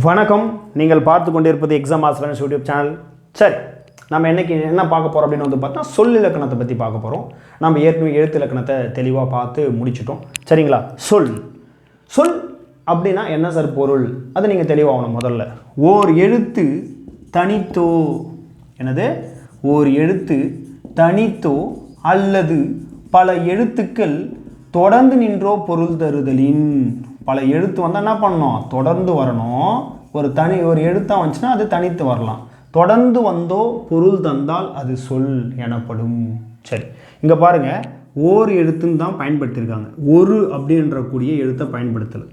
வணக்கம். நீங்கள் பார்த்து கொண்டிருப்பது எக்ஸாம் ஆஸ்பிரன்ஸ் யூடியூப் சேனல் சரி நம்ம என்னைக்கு என்ன பார்க்க போகிறோம் அப்படின்னு வந்து பார்த்தா சொல் இலக்கணத்தை பற்றி பார்க்க போகிறோம் நம்ம ஏற்கனவே எழுத்து இலக்கணத்தை தெளிவாக பார்த்து முடிச்சிட்டோம். சரிங்களா? சொல். சொல் அப்படின்னா என்ன சார் பொருள்? அதை நீங்கள் தெளிவாகணும் முதல்ல. ஓர் எழுத்து தனித்தோ எனது ஓர் எழுத்து தனித்தோ அல்லது பல எழுத்துக்கள் தொடர்ந்து நின்றோ பொருள் தருதலின். பல எழுத்து வந்தால் என்ன பண்ணணும்? தொடர்ந்து வரணும். ஒரு தனி ஒரு எழுத்தாக வந்துச்சுன்னா அது தனித்து வரலாம். தொடர்ந்து வந்தோ பொருள் தந்தால் அது சொல் எனப்படும். சரி. இங்கே பாருங்கள் ஓர் எழுத்துன்னு தான் பயன்படுத்தியிருக்காங்க. ஒரு அப்படின்ற கூடிய எழுத்தை பயன்படுத்தலை.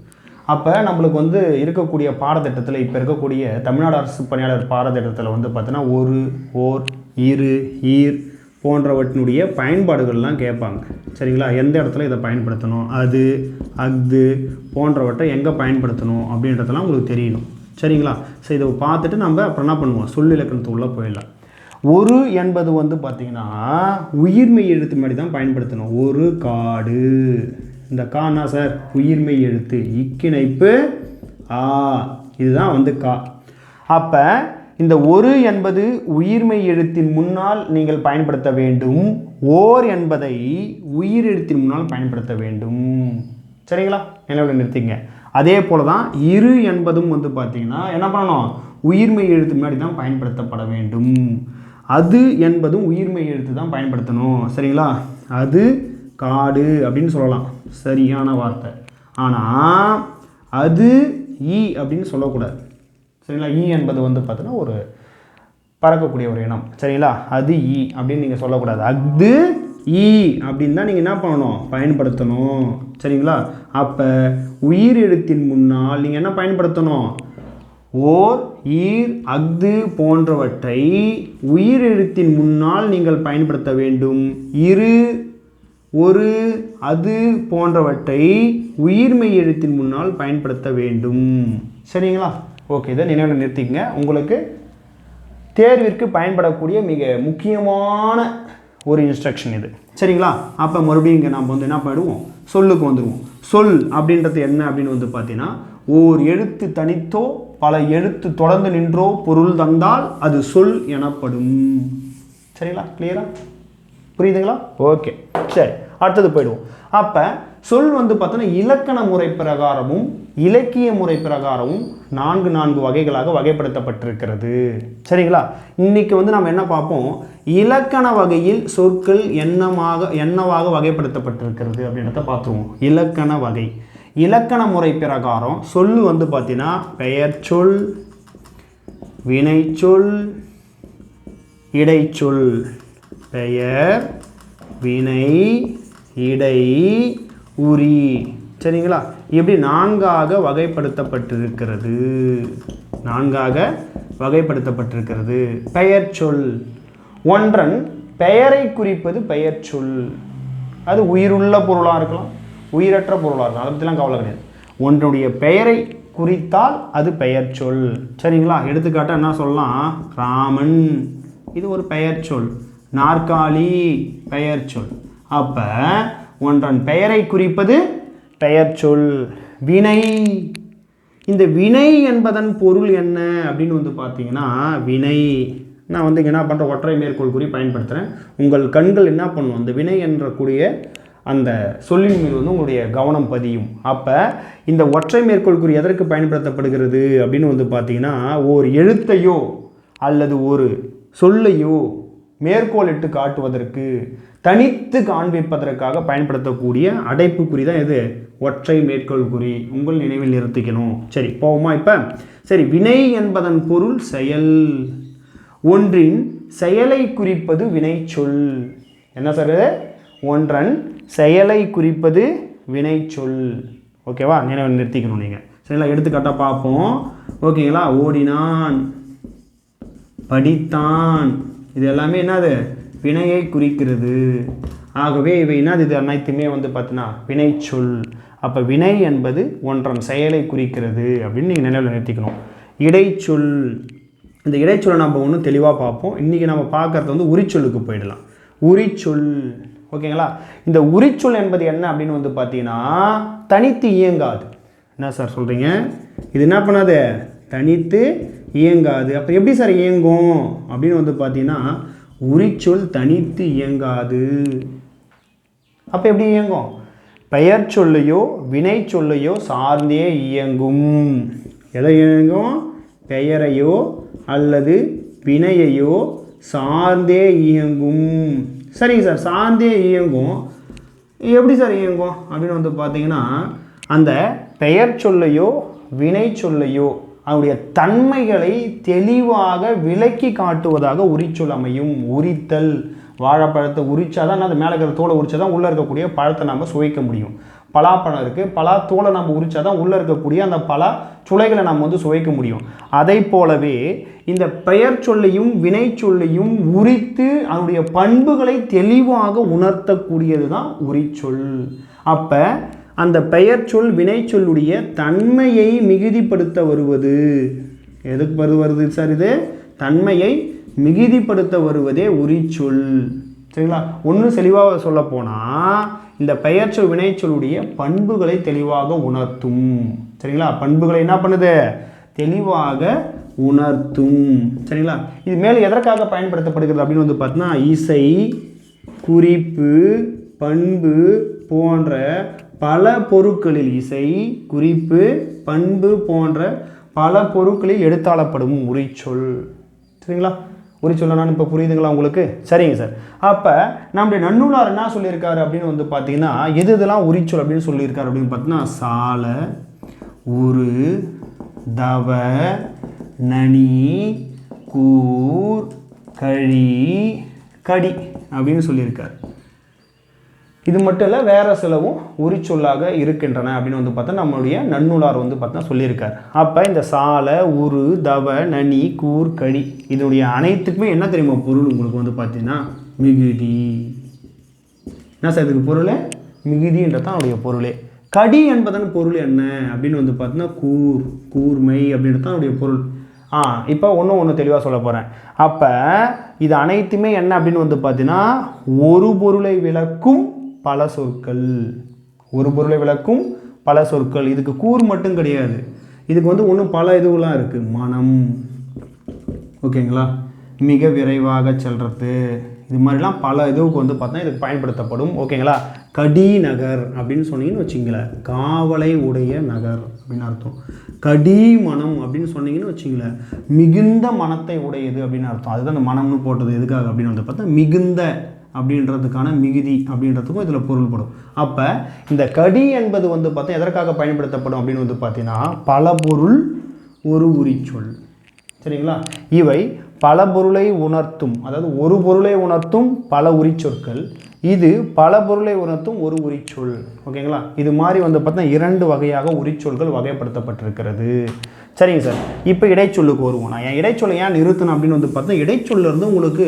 அப்போ நம்மளுக்கு வந்து இருக்கக்கூடிய பாடத்திட்டத்தில் இப்போ இருக்கக்கூடிய தமிழ்நாடு அரசு பணியாளர் பாடத்திட்டத்தில் வந்து பார்த்தீங்கன்னா ஒரு ஓர் இரு ஈர் போன்றவற்றினுடைய பயன்பாடுகள்லாம் கேட்பாங்க. சரிங்களா? எந்த இடத்துல இதை பயன்படுத்தணும்? அது அஃது போன்றவற்றை எங்கே பயன்படுத்தணும்? அப்படின்றதெல்லாம் உங்களுக்கு தெரியணும். சரிங்களா? சரி இதை பார்த்துட்டு நம்ம அப்புறம் என்ன பண்ணுவோம்? சொல் இலக்கணத்துக்குள்ளே போயிடலாம். ஒரு என்பது வந்து பார்த்திங்கன்னா உயிர்மெய் எழுத்து மாதிரி தான் பயன்படுத்தணும். ஒரு காடு. இந்த கானா சார்? உயிர்மெய் எழுத்து. இக்கிணைப்பு ஆ. இதுதான் வந்து கா. அப்போ இந்த ஒரு என்பது உயிர்மெய் எழுத்தின் முன்னால் நீங்கள் பயன்படுத்த வேண்டும். ஓர் என்பதை உயிர் எழுத்தின் முன்னால் பயன்படுத்த வேண்டும். சரிங்களா? நினைவில் நிறுத்திங்க. அதே போல தான் இரு என்பதும் வந்து பார்த்திங்கன்னா என்ன பண்ணணும்? உயிர்மெய் எழுத்து முன்னாடி தான் பயன்படுத்தப்பட வேண்டும். அது என்பதும் உயிர்மெய் எழுத்து தான் பயன்படுத்தணும். சரிங்களா? அது காடு அப்படின்னு சொல்லலாம். சரியான வார்த்தை. ஆனால் அது ஈ அப்படின்னு சொல்லக்கூடாது. சரிங்களா? ஈ என்பது வந்து பார்த்தீங்கன்னா ஒரு பறக்கக்கூடிய ஒரு இனம். சரிங்களா? அது ஈ அப்படின்னு நீங்கள் சொல்லக்கூடாது. அஃது ஈ e அப்படின்னு தான் நீங்கள் என்ன பண்ணணும்? பயன்படுத்தணும். சரிங்களா? அப்போ உயிர் எழுத்தின் முன்னால் நீங்கள் என்ன பயன்படுத்தணும்? ஓர் ஈர் அஃது போன்றவற்றை உயிர் எழுத்தின் முன்னால் நீங்கள் பயன்படுத்த வேண்டும். இரு ஒரு அது போன்றவற்றை உயிர்மை எழுத்தின் முன்னால் பயன்படுத்த வேண்டும். சரிங்களா? ஓகே இதை நினைவில் நிறுத்திக்கங்க. உங்களுக்கு தேர்விற்கு பயன்படக்கூடிய மிக முக்கியமான ஒரு இன்ஸ்ட்ரக்ஷன் இது. சரிங்களா? அப்போ மறுபடியும் இங்கே நம்ம வந்து என்ன பண்ணிடுவோம் சொல்லுக்கு வந்துடுவோம் சொல் அப்படின்றது என்ன அப்படின்னு வந்து பார்த்தீங்கன்னா ஓர் எழுத்து தனித்தோ பல எழுத்து தொடர்ந்து நின்றோ பொருள் தந்தால் அது சொல் எனப்படும். சரிங்களா? கிளியரா புரியுதுங்களா? ஓகே சரி. அடுத்தது போயிடுவோம். அப்போ சொல் வந்து பார்த்தோன்னா இலக்கண முறை பிரகாரமும் இலக்கிய முறை பிரகாரமும் நான்கு நான்கு வகைகளாக வகைப்படுத்தப்பட்டிருக்கிறது. சரிங்களா? இன்றைக்கி வந்து நம்ம என்ன பார்ப்போம்? இலக்கண வகையில் சொற்கள் என்னமாக என்னவாக வகைப்படுத்தப்பட்டிருக்கிறது அப்படின்றத பார்த்துருவோம். இலக்கண வகை. இலக்கண முறை பிரகாரம் சொல் வந்து பார்த்தீங்கன்னா பெயர் சொல் வினைச்சொல் இடைச்சொல் பெயர் வினை இடை உரி. சரிங்களா? இப்படி நான்காக வகைப்படுத்தப்பட்டிருக்கிறது. நான்காக வகைப்படுத்தப்பட்டிருக்கிறது. பெயர் சொல். ஒன்றன் பெயரை குறிப்பது பெயர் சொல். அது உயிருள்ள பொருளாக இருக்கலாம். உயிரற்ற பொருளாக இருக்கலாம். அதை பற்றிலாம் கவலை கிடையாது. ஒன்றுடைய பெயரை குறித்தால் அது பெயர் சொல். சரிங்களா? எடுத்துக்காட்டாக என்ன சொல்லலாம்? ராமன். இது ஒரு பெயர் சொல். நாற்காலி பெயர் சொல். அப்போ ஒன்றன் பெயரை குறிப்பது பெயர் சொல் வினை. இந்த வினை என்பதன் பொருள் என்ன அப்படின்னு வந்து பார்த்தீங்கன்னா வினை. நான் வந்து என்ன பண்ணுறேன் ஒற்றை மேற்கோள் குறி பயன்படுத்துகிறேன் உங்கள் கண்கள் என்ன பண்ணும்? அந்த வினை என்ற கூடிய அந்த சொல்லின் மீது வந்து உங்களுடைய கவனம் பதியும். அப்போ இந்த ஒற்றை மேற்கோள் குறி எதற்கு பயன்படுத்தப்படுகிறது அப்படின்னு வந்து பார்த்தீங்கன்னா ஒரு எழுத்தையோ அல்லது ஒரு சொல்லையோ மேற்கோளிட்டு காட்டுவதற்கு தனித்து காண்பிப்பதற்காக பயன்படுத்தக்கூடிய அடைப்புக்குறி தான் இது ஒற்றை மேற்கோள் குறி. உங்கள் நினைவில் நிறுத்திக்கணும். சரி போவோமா இப்போ? சரி வினை என்பதன் பொருள் செயல். ஒன்றின் செயலை குறிப்பது வினைச்சொல். என்ன சார் இது? ஒன்றன் செயலை குறிப்பது வினைச்சொல். ஓகேவா நினைவில் நிறுத்திக்கணும் நீங்கள் சரிங்களா? எடுத்துக்காட்டாக பார்ப்போம். ஓகேங்களா ஓடினான் படித்தான் இது எல்லாமே என்னது? வினையை குறிக்கிறது. ஆகவே இவை என்னது? இது அனைத்துமே வந்து பார்த்தீங்கன்னா வினைச்சொல் அப்போ வினை என்பது ஒன்றம் செயலை குறிக்கிறது அப்படின்னு நீங்கள் நினைவில் நிறுத்திக்கணும். இடைச்சொல். இந்த இடைச்சொல்லை நம்ம ஒன்றும் தெளிவாக பார்ப்போம். இன்றைக்கி நம்ம பார்க்கறது வந்து உரிச்சொல்லுக்கு போயிடலாம். உரிச்சொல். ஓகேங்களா? இந்த உரிச்சொல் என்பது என்ன அப்படின்னு வந்து பார்த்தீங்கன்னா தனித்து இயங்காது. என்ன சார் சொல்கிறீங்க இது என்ன பண்ணாது? தனித்து இயங்காது. அப்போ எப்படி சார் இயங்கும்? அப்படின்னு வந்து பார்த்தீங்கன்னா உரிச்சொல் தனித்து இயங்காது. அப்போ எப்படி இயங்கும்? பெயர் சொல்லையோ வினை சொல்லையோ சார்ந்தே இயங்கும். எதை இயங்கும்? பெயரையோ அல்லது வினையையோ சார்ந்தே இயங்கும். சரிங்க சார் சார்ந்தே இயங்கும். எப்படி சார் இயங்கும்? அப்படின்னு வந்து பார்த்தீங்கன்னா அந்த பெயர் சொல்லையோ வினை சொல்லையோ அதனுடைய தன்மைகளை தெளிவாக விளக்கி காட்டுவதாக உரிச்சொல் அமையும். உரித்தல். வாழைப்பழத்தை உரிச்சாதான் அந்த மேலே இருக்கிற தோலை உரிச்சா தான் உள்ளே இருக்கக்கூடிய பழத்தை நம்ம சுவைக்க முடியும். பலாப்பழம் இருக்குது பலா தோலை நம்ம உரிச்சா தான் உள்ளே இருக்கக்கூடிய அந்த பலா சுளைகளை நம்ம வந்து சுவைக்க முடியும். அதை போலவே இந்த பெயர் சொல்லையும் வினை சொல்லையும் உரித்து அதனுடைய பண்புகளை தெளிவாக உணர்த்தக்கூடியது தான் உரிச்சொல். அப்போ அந்த பெயர் சொல் வினைச்சொல்லுடைய தன்மையை மிகுதிப்படுத்த வருவது. எதுக்கு வரு வருது சார் இது? தன்மையை மிகுதிப்படுத்த வருவதே உரிச்சொல் சரிங்களா? ஒன்று தெளிவாக சொல்ல போனால் இந்த பெயர் சொல் வினைச்சொல்லுடைய பண்புகளை தெளிவாக உணர்த்தும். சரிங்களா? பண்புகளை என்ன பண்ணுது? தெளிவாக உணர்த்தும். சரிங்களா? இது மேலே எதற்காக பயன்படுத்தப்படுகிறது அப்படின்னு வந்து பார்த்தீங்கன்னா இசை குறிப்பு பண்பு போன்ற பல பொருட்களில் இசை குறிப்பு பண்பு போன்ற பல பொருட்களில் எடுத்தாளப்படும் உரிச்சொல். சரிங்களா? உரிச்சொல்ல நான் இப்போ புரியுதுங்களா உங்களுக்கு? சரிங்க சார். அப்போ நம்முடைய நன்னூலார் என்ன சொல்லியிருக்காரு அப்படின்னு வந்து பார்த்தீங்கன்னா எது இதெல்லாம் உரிச்சொல் அப்படின்னு சொல்லியிருக்காரு அப்படின்னு பார்த்தீங்கன்னா சால உரு தவ நனி கூர் கழி கடி அப்படின்னு சொல்லியிருக்காரு. இது மட்டும் இல்லை வேறு சிலவும் உரிச்சொல்லாக இருக்கின்றன அப்படின்னு வந்து பார்த்தா நம்மளுடைய நன்னூலார் வந்து பார்த்தா சொல்லியிருக்கார். அப்போ இந்த சாலை உரு தவ நனி கூர் கடி இதனுடைய அனைத்துக்குமே என்ன தெரியுமா பொருள் உங்களுக்கு வந்து பார்த்தீங்கன்னா? மிகுதி. என்ன சார் இதுக்கு பொருள்? மிகுதின்றது தான் அவருடைய பொருளே. கடி என்பதன் பொருள் என்ன அப்படின்னு வந்து பார்த்தீங்கன்னா கூர் கூர்மை அப்படின்றது தான் அவருடைய பொருள். ஆ இப்போ ஒன்றும் ஒன்று தெளிவாக சொல்ல போகிறேன் அப்போ இது அனைத்துமே என்ன அப்படின்னு வந்து பார்த்தீங்கன்னா ஒரு பொருளை விளக்கும் பல சொற்கள். ஒரு பொருளை விளக்கும் பல சொற்கள். இதுக்கு கூர் மட்டும் கிடையாது. இதுக்கு வந்து இன்னும் பல இதுவெலாம் இருக்குது மனம். ஓகேங்களா? மிக விரைவாக செல்றது. இது மாதிரிலாம் பல இதுவுக்கு வந்து பார்த்தா இதுக்கு பயன்படுத்தப்படும். ஓகேங்களா? கடி நகர் அப்படின்னு சொன்னீங்கன்னு வச்சிங்களேன். காவலை உடைய நகர் அப்படின்னு அர்த்தம். கடி மனம் அப்படின்னு சொன்னீங்கன்னு வச்சிங்களேன். மிகுந்த மனத்தை உடையது அப்படின்னு அர்த்தம். அதுதான் அந்த மனம்னு போட்டது. எதுக்காக அப்படின்னு வந்து பார்த்தா மிகுந்த அப்படின்றதுக்கான மிகுதி அப்படின்றதுக்கும் இதில் பொருள்படும். அப்போ இந்த கடி என்பது வந்து பார்த்தா எதற்காக பயன்படுத்தப்படும் அப்படின்னு வந்து பார்த்தீங்கன்னா பல பொருள் ஒரு உரிச்சொல். சரிங்களா? இவை பல பொருளை உணர்த்தும். அதாவது ஒரு பொருளை உணர்த்தும் பல உரிச்சொற்கள். இது பல பொருளை உணர்த்தும் ஒரு உரிச்சொல். ஓகேங்களா? இது மாதிரி வந்து பார்த்தீங்கன்னா இரண்டு வகையாக உரிச்சொல்கள் வகைப்படுத்தப்பட்டிருக்கிறது. சரிங்க சார். இப்போ இடைச்சொல்லுக்கு வருவோம். நான் என் இடைச்சொல்லை ஏன் நிறுத்தணும் அப்படின்னு வந்து பார்த்தீங்கன்னா இடைச்சொல்லேருந்து உங்களுக்கு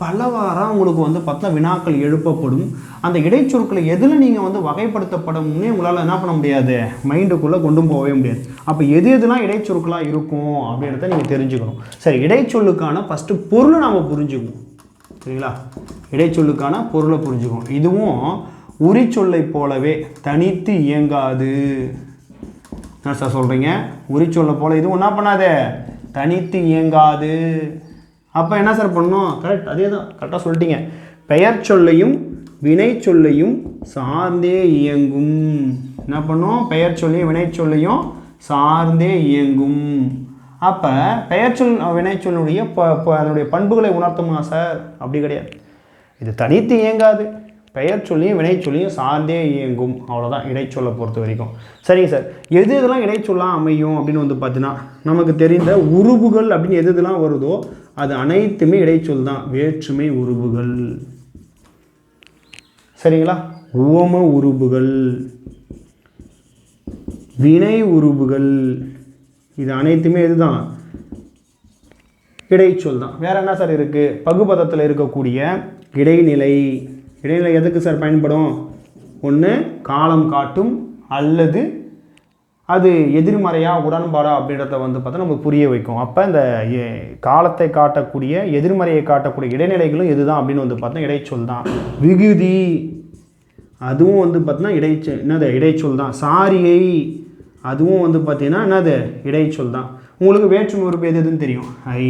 பலவாறாக உங்களுக்கு வந்து பார்த்தா வினாக்கள் எழுப்பப்படும். அந்த இடைச்சொற்களை எதில் நீங்கள் வந்து வகைப்படுத்தப்படும்னே உங்களால் என்ன பண்ண முடியாது? மைண்டுக்குள்ளே கொண்டு போகவே முடியாது. அப்போ எது எதுலாம் இடைச்சொற்களாக இருக்கும் அப்படின்றத நீங்கள் தெரிஞ்சுக்கணும். சரி இடைச்சொல்லுக்கான ஃபஸ்ட்டு பொருளை நாம் புரிஞ்சுக்குவோம் சரிங்களா? இடைச்சொல்லுக்கான பொருளை புரிஞ்சுக்குவோம் இதுவும் உரிச்சொல்லை போலவே தனித்து இயங்காது. என்ன சார் சொல்கிறீங்க உரிச்சொல்லை போல. இதுவும் என்ன பண்ணாதே? தனித்து இயங்காது. அப்போ என்ன சார் பண்ணணும்? கரெக்ட் அதே தான் கரெக்டாக சொல்லிட்டீங்க. பெயர் சொல்லையும் வினை சொல்லையும் சார்ந்தே இயங்கும். என்ன பண்ணும் பெயர் சொல்லையும் வினை சொல்லையும் சார்ந்தே இயங்கும். அப்போ பெயர் சொல் வினை சொல்லுடைய அதனுடைய பண்புகளை உணர்த்துமா சார் அப்படி கிடையாது. இது தனித்து இயங்காது. பெயர் சொல்லியும் வினை சொல்லியும் சார்ந்தே இயங்கும். அவ்வளோதான் இடைச்சொல்லை பொறுத்த வரைக்கும். சரிங்க சார் எது இதெல்லாம் இடைச்சொல்லாம் அமையும் அப்படின்னு வந்து பார்த்தீங்கன்னா நமக்கு தெரிந்த உருவுகள் அப்படின்னு எது இதெல்லாம் வருதோ அது அனைத்துமே இடைச்சொல் தான். வேற்றுமை உருவுகள். சரிங்களா? உவம உருபுகள் வினை உருபுகள் இது அனைத்துமே இதுதான். இடைச்சொல் தான். வேற என்ன சார் இருக்குது பகுபதத்தில் இருக்கக்கூடிய இடைநிலை. இடைநிலை எதுக்கு சார் பயன்படும்? ஒன்று காலம் காட்டும் அல்லது அது எதிர்மறையாக உடன்பாடா அப்படின்றத வந்து பார்த்தா நமக்கு புரிய வைக்கும். அப்போ இந்த காலத்தை காட்டக்கூடிய எதிர்மறையை காட்டக்கூடிய இடைநிலைகளும் இதுதான் அப்படின்னு வந்து பார்த்தா இடைச்சொல் தான். விகுதி அதுவும் வந்து பார்த்தீங்கன்னா இடைச்சொல் என்னது இடைச்சொல் தான். சாரியை அதுவும் வந்து பார்த்தீங்கன்னா என்னது இடைச்சொல் தான். உங்களுக்கு வேற்றுமை உறுப்பு எது எதுன்னு தெரியும்? ஐ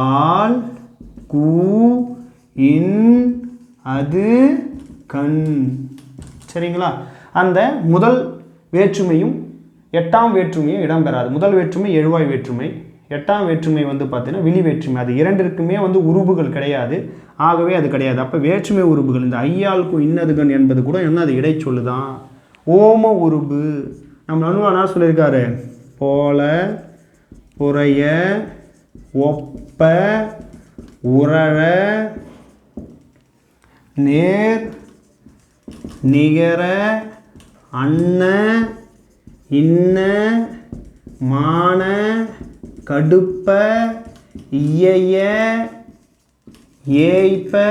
ஆல் கூ இன் அது கண். சரிங்களா? அந்த முதல் வேற்றுமையும் எட்டாம் வேற்றுமையும் இடம்பெறாது. முதல் வேற்றுமை எழுவாய் வேற்றுமை எட்டாம் வேற்றுமை வந்து பார்த்தீங்கன்னா விழி வேற்றுமை. அது இரண்டிற்குமே வந்து உருபுகள் கிடையாது. ஆகவே அது கிடையாது. அப்போ வேற்றுமை உருபுகள் இந்த ஐயாளுக்கும் இன்னதுகன் என்பது கூட என்ன அது இடைச்சொல்லு தான் ஓம உருபு. நம்ம நண்பனா சொல்லியிருக்காரு. போல புறைய ஒப்ப உரழ நேர் நிகர அன்ன இன்ன மான கடுப்ப இயைய ஏய்ப்ப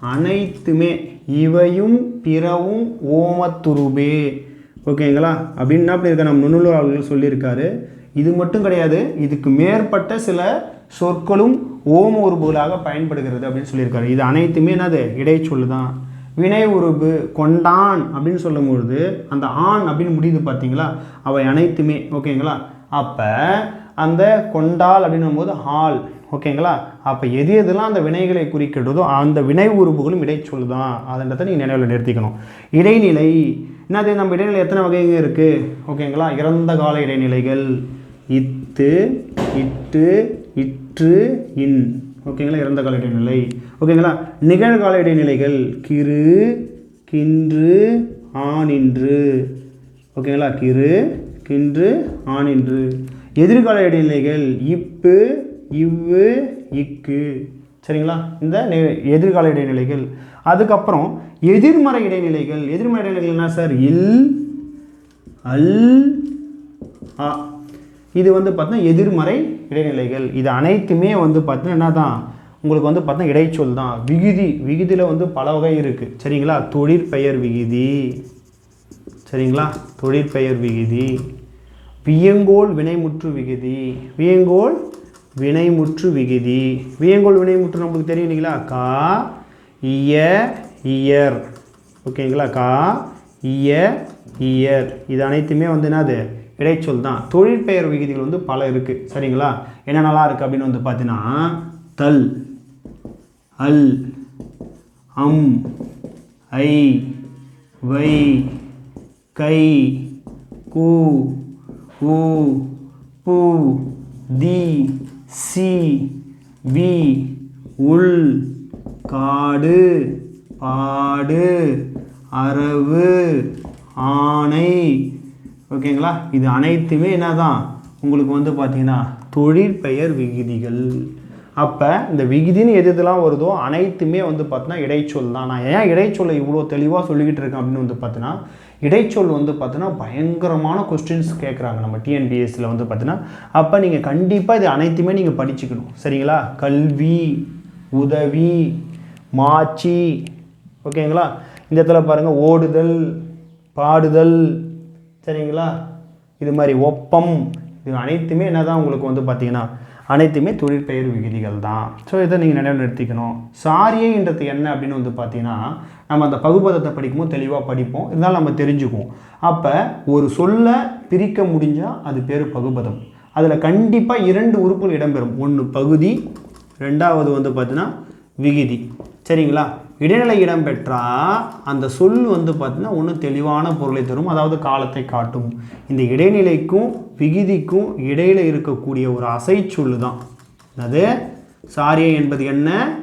அனைத்துமே இவையும் பிறவும் ஓமத்துருபே. ஓகேங்களா? அப்படின்னு அப்படி இருக்க நம்ம நுண்ணுலர்கள் சொல்லியிருக்காரு. இது மட்டும் கிடையாது இதுக்கு மேற்பட்ட சில சொற்களும் ஓம உருபுகளாக பயன்படுகிறது அப்படின்னு சொல்லியிருக்காரு. இது அனைத்துமே என்னது? இடைச்சொல்லு தான் வினை உருபு கொண்டான் அப்படின்னு சொல்லும்பொழுது அந்த ஆண் அப்படின்னு முடியுது பார்த்தீங்களா? அவை அனைத்துமே ஓகேங்களா? அப்போ அந்த கொண்டால் அப்படின்னும் போது ஆள் ஓகேங்களா? அப்போ எது எதெல்லாம் அந்த வினைகளை குறிக்கிறதோ அந்த வினை உறுப்புகளும் இடைச்சொல் தான் அதன்றதை நீங்கள் நினைவில் நிறுத்திக்கணும். இடைநிலை என்னது? நம்ம இடைநிலை எத்தனை வகைங்க இருக்குது ஓகேங்களா? இறந்த கால இடைநிலைகள் இத்து இட்டு இற்று இன். ஓகேங்களா? இறந்த கால இடைநிலை. ஓகேங்களா? நிகழ்கால இடைநிலைகள் கிரு கின்று ஆனின்று. ஓகேங்களா? கிரு கின்று ஆனின்று. எதிர்கால இடைநிலைகள் இப்பு இவ்வு இக்கு. சரிங்களா? இந்த நெ- எதிர்கால இடைநிலைகள். அதுக்கப்புறம் எதிர்மறை இடைநிலைகள். எதிர்மறை இடைநிலைகள் என்ன சார்? இல் அல் ஆ இது வந்து பார்த்தீங்கன்னா எதிர்மறை இடைநிலைகள் இது அனைத்துமே வந்து பார்த்தீங்கன்னா என்ன தான் உங்களுக்கு வந்து பார்த்தீங்கன்னா இடைச்சொல் தான். விகுதி விகுதியில் வந்து பல வகை இருக்குது சரிங்களா? தொழிற்பெயர் விகுதி. சரிங்களா? தொழிற்பெயர் விகுதி. வியங்கோல் வினைமுற்று விகுதி. வியங்கோல் வினைமுற்று விகுதி. வியங்கோல் வினைமுற்று நம்மளுக்கு தெரியும் இல்லைங்களா? கா இய இயர். ஓகேங்களா? கா இய இயர். இது அனைத்துமே வந்து என்னது? இடைச்சொல் தான். தொழிற்பெயர் விகுதிகள் வந்து பல இருக்குது சரிங்களா? என்னென்னலாம் இருக்குது அப்படின்னு வந்து பார்த்தீங்கன்னா தல் அல் அம் ஐ வை கை கூ உ பூ தி சி வி உள் காடு பாடு அரவு ஆணை ஓகேங்களா? இது அனைத்துமே என்ன தான் உங்களுக்கு வந்து பார்த்தீங்கன்னா தொழிற்பெயர் விகுதிகள். அப்போ இந்த விகுதின்னு எது எதெல்லாம் வருதோ அனைத்துமே வந்து பார்த்தீங்கன்னா இடைச்சொல் தான். நான் ஏன் இடைச்சொல்லை இவ்வளோ தெளிவாக சொல்லிக்கிட்டு இருக்கேன் அப்படின்னு வந்து பார்த்தீங்கன்னா இடைச்சொல் வந்து பார்த்தீங்கன்னா பயங்கரமான கொஸ்டின்ஸ் கேட்குறாங்க நம்ம டிஎன்பிஎஸ்சியில் வந்து பார்த்தீங்கன்னா அப்போ நீங்கள் கண்டிப்பாக இது அனைத்துமே நீங்கள் படிச்சுக்கணும். சரிங்களா? கல்வி உதவி மாச்சி. ஓகேங்களா? இந்த இடத்துல பாருங்கள் ஓடுதல் பாடுதல் சரிங்களா? இது மாதிரி ஒப்பம். இது அனைத்துமே என்ன தான் உங்களுக்கு வந்து பார்த்தீங்கன்னா அனைத்துமே தொழிற்பெயர் விகுதிகள் தான். ஸோ இதை நீங்கள் நினைவு நிறுத்திக்கணும் சாரியைன்றது என்ன அப்படின்னு வந்து பார்த்தீங்கன்னா நம்ம அந்த பகுபதத்தை படிக்கும்போது தெளிவாக படிப்போம். இருந்தாலும் நம்ம தெரிஞ்சுக்குவோம். அப்போ ஒரு சொல்லை பிரிக்க முடிஞ்சால் அது பேர் பகுபதம். அதில் கண்டிப்பாக இரண்டு உறுப்புகள் இடம்பெறும். ஒன்று பகுதி ரெண்டாவது வந்து பார்த்தீங்கன்னா விகுதி. சரிங்களா? இடைநிலை இடம்பெற்றால் அந்த சொல் வந்து பார்த்திங்கன்னா ஒன்று தெளிவான பொருளை தரும். அதாவது காலத்தை காட்டும். இந்த இடைநிலைக்கும் விகுதிக்கும் இடையில் இருக்கக்கூடிய ஒரு அசைச்சொல்லு தான் அது சாரியை என்பது என்ன?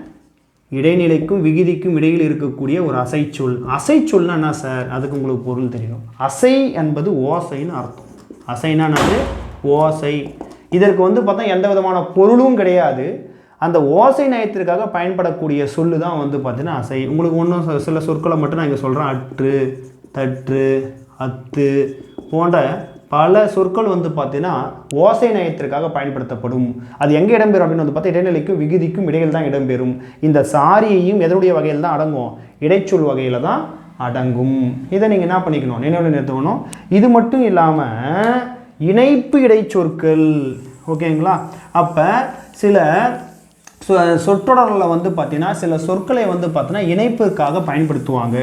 இடைநிலைக்கும் விகுதிக்கும் இடையில் இருக்கக்கூடிய ஒரு அசைச்சொல். அசைச்சொல்னா என்ன சார்? அதுக்கு உங்களுக்கு பொருள் தெரியும். அசை என்பது ஓசைன்னு அர்த்தம். அசைனா என்னது? ஓசை. இதற்கு வந்து பார்த்தா எந்த விதமான பொருளும் கிடையாது. அந்த ஓசை நயத்திற்காக பயன்படக்கூடிய சொல்லு தான் வந்து பார்த்தீங்கன்னா அசை. உங்களுக்கு ஒன்றும் சில சொற்களை மட்டும் நான் இங்கே சொல்கிறேன் அற்று தற்று அத்து போன்ற பல சொற்கள் வந்து பார்த்தீங்கன்னா ஓசை நயத்திற்காக பயன்படுத்தப்படும். அது எங்கே இடம்பெறும் அப்படின்னு வந்து பார்த்தா இடைநிலைக்கும் விகுதிக்கும் இடையில் தான் இடம்பெறும். இந்த சாரியையும் எதனுடைய வகையில் தான் அடங்கும்? இடைச்சொல் வகையில் தான் அடங்கும். இதை நீங்கள் என்ன பண்ணிக்கணும்? நினைவில் நிறுத்தணும். இது மட்டும் இல்லாமல் இணைப்பு இடைச்சொற்கள். ஓகேங்களா? அப்போ சில சொற்றொடரில் வந்து பார்த்தீங்கன்னா சில சொற்களை வந்து பார்த்தீங்கன்னா இணைப்புக்காக பயன்படுத்துவாங்க.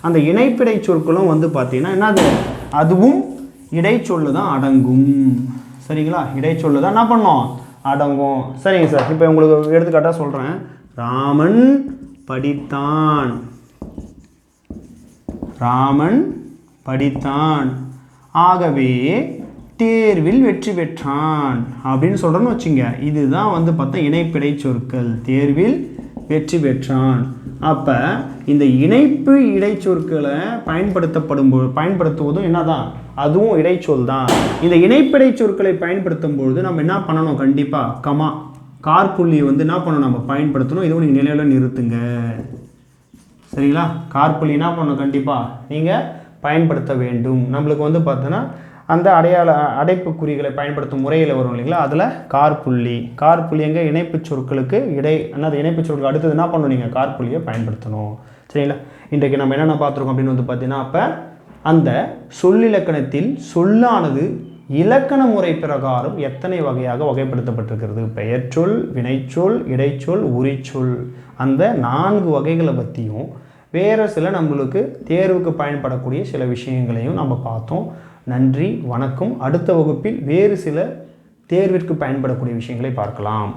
அந்த இணைப்பிடை சொற்களும் வந்து பார்த்தீங்கன்னா என்னது? அதுவும் இடைச்சொல்லு தான் அடங்கும். சரிங்களா? இடைச்சொல்லு தான் என்ன பண்ணோம்? அடங்கும். சரிங்க சார். இப்போ உங்களுக்கு எடுத்துக்காட்டாக சொல்கிறேன் ராமன் படித்தான். ராமன் படித்தான். ஆகவே தேர்வில் வெற்றி பெற்றான் அப்படின்னு சொல்கிறோன்னு வச்சுங்க. இதுதான் வந்து பார்த்தா இணைப்பிடை சொற்கள். தேர்வில் வெற்றி பெற்றான். அப்போ இந்த இணைப்பு இடைச்சொற்களை பயன்படுத்தப்படும் பயன்படுத்துவதும் என்னதான்? அதுவும் இடைச்சொல் தான். இந்த இணைப்பிடை சொற்களை பயன்படுத்தும் பொழுது நம்ம என்ன பண்ணணும்? கண்டிப்பாக கமா கார்புள்ளியை வந்து என்ன பண்ணணும்? நம்ம பயன்படுத்தணும். இதுவும் நீங்கள் நிலையில் நிறுத்துங்க. சரிங்களா? கார்புள்ளி என்ன பண்ணணும்? கண்டிப்பாக நீங்கள் பயன்படுத்த வேண்டும். நம்மளுக்கு வந்து பார்த்தோன்னா அந்த அடையாள அடைப்பு குறிகளை பயன்படுத்தும் முறையில் வரும் இல்லைங்களா? அதில் கார்புள்ளி. கார்புள்ளி எங்கே? இணைப்பு சொற்களுக்கு இடை என்னது இணைப்பு சொற்கள் அடுத்தது என்ன பண்ணணும் நீங்கள் கார்புள்ளியை பயன்படுத்தணும். சரிங்களா? இன்றைக்கு நம்ம என்னென்ன பார்த்துருக்கோம் அப்படின்னு வந்து பார்த்தீங்கன்னா அப்போ அந்த சொல்லிலக்கணத்தில் சொல்லானது இலக்கண முறை பிரகாரம் எத்தனை வகையாக வகைப்படுத்தப்பட்டிருக்கிறது? பெயர்ச்சொல் வினைச்சொல் இடைச்சொல் உரிச்சொல் அந்த நான்கு வகைகளை பற்றியும் வேறு சில நம்மளுக்கு தேர்வுக்கு பயன்படக்கூடிய சில விஷயங்களையும் நம்ம பார்த்தோம். நன்றி வணக்கம். அடுத்த வகுப்பில் வேறு சில தேர்விற்கு பயன்படக்கூடிய விஷயங்களை பார்க்கலாம்.